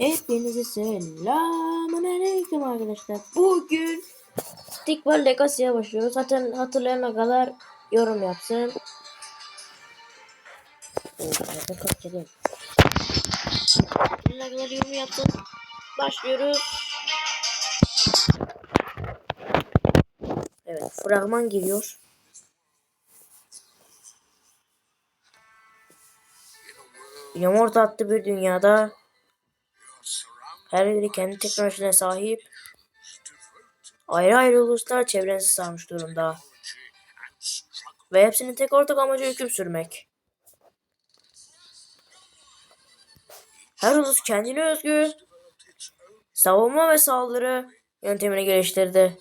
Hepinize selamun aleyküm arkadaşlar. Bugün Stickball Legacy'ye başlıyoruz. Zaten hatırlayana kadar yorum yapsın. Evet, zaten kaç kere. Hatırlayana kadar yorum yapsın. Başlıyoruz. Evet, fragman giriyor. Yumurta attı bir dünyada her biri kendi teknolojisine sahip. Ayrı ayrı uluslar çevrenizi sarmış durumda. Ve hepsinin tek ortak amacı hüküm sürmek. Her ulus kendine özgü savunma ve saldırı yöntemini geliştirdi.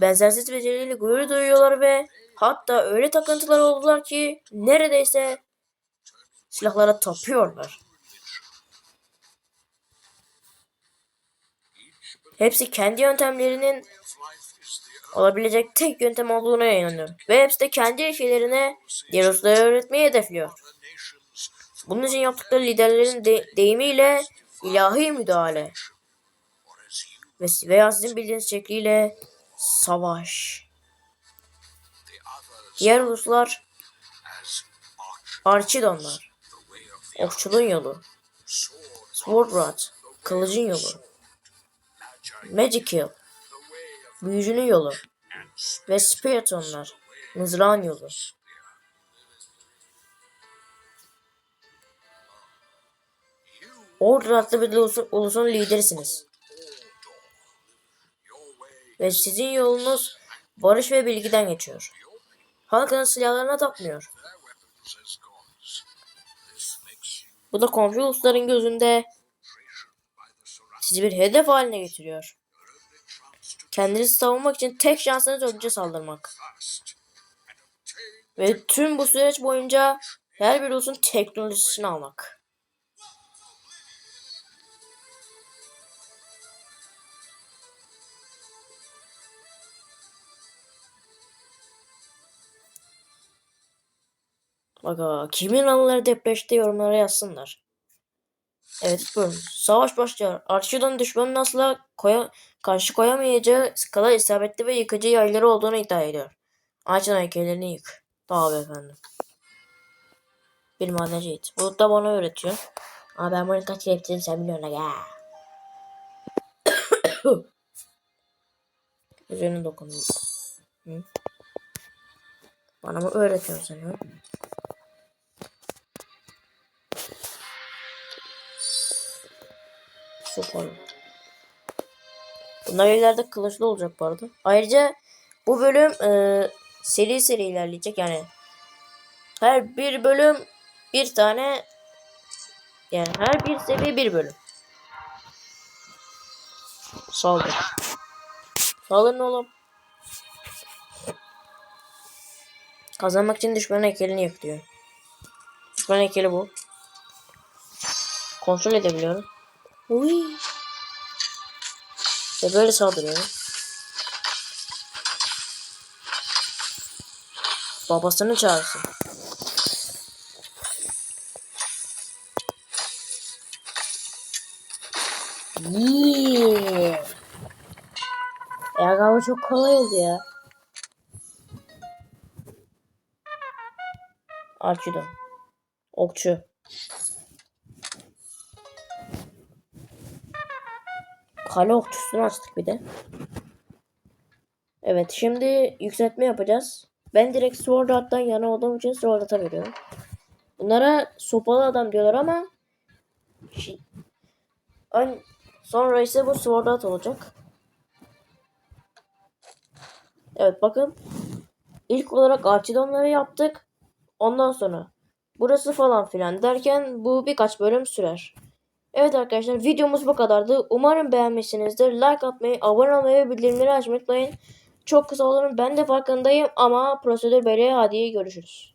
Benzersiz beceriyle gurur duyuyorlar ve hatta öyle takıntılar oldular ki neredeyse silahlara tapıyorlar. Hepsi kendi yöntemlerinin olabilecek tek yöntem olduğuna inanıyor. Ve hepsi de kendi ilkelerine diğer ustalara öğretmeyi hedefliyor. Bunun için yaptıkları liderlerin de- deyimiyle ilahi müdahale. Ve veya sizin bildiğiniz şekliyle savaş. Diğer uluslar Archidonlar. Okçuluğun yolu. Swordrat. Kılıcın yolu. Magical. Büyücünün yolu. Ve Spiritonlar. Mızrağın yolu. Order adlı bir ulusun, ulusun liderisiniz. Ve sizin yolunuz barış ve bilgiden geçiyor. Halkının silahlarına tapmıyor. Bu da komşu ulusların gözünde sizi bir hedef haline getiriyor. Kendinizi savunmak için tek şansınız önce saldırmak. Ve tüm bu süreç boyunca her bir ulusun teknolojisini almak. Bak kimin anıları depreşte yorumlara yazsınlar. Evet buyurun. Savaş başlıyor. Arşidon düşmanın asla koya, karşı koyamayacağı kadar isabetli ve yıkıcı yayları olduğunu iddia ediyor. Ağaçın heykellerini yık. Tabi efendim. Bir madenci it. Bu da bana öğretiyor. Ama ben bunu kaç kere sen biliyorsun ya. Üzerine dokundum. Hı? Bana mı öğretiyorsun sen? Hı? Sopalı. Bunlar ileride kılıçlı olacak bu arada. Ayrıca bu bölüm e, seri seri ilerleyecek yani. Her bir bölüm bir tane yani her bir seviye bir bölüm. Saldır. Saldırın oğlum. Kazanmak için düşmanın heykelini yık diyor. Düşman heykeli bu. Kontrol edebiliyorum. Uy. Ve böyle saldırıyorum. Babasını çağırsın. Yeah. Ya galiba çok kolay oldu ya. Archidon. Okçu. Kale okçusunu açtık bir de. Evet şimdi yükseltme yapacağız. Ben direkt Sword Art'tan yana olduğum için Sword Art'a veriyorum. Bunlara sopalı adam diyorlar ama ön, sonra ise bu Sword Art olacak. Evet bakın. İlk olarak Archidon'ları yaptık. Ondan sonra burası falan filan derken bu birkaç bölüm sürer. Evet arkadaşlar videomuz bu kadardı. Umarım beğenmişsinizdir. Like atmayı, abone olmayı ve bildirimleri açmayı unutmayın. Çok kısa olur. Ben de farkındayım ama prosedür böyle. Hadi görüşürüz.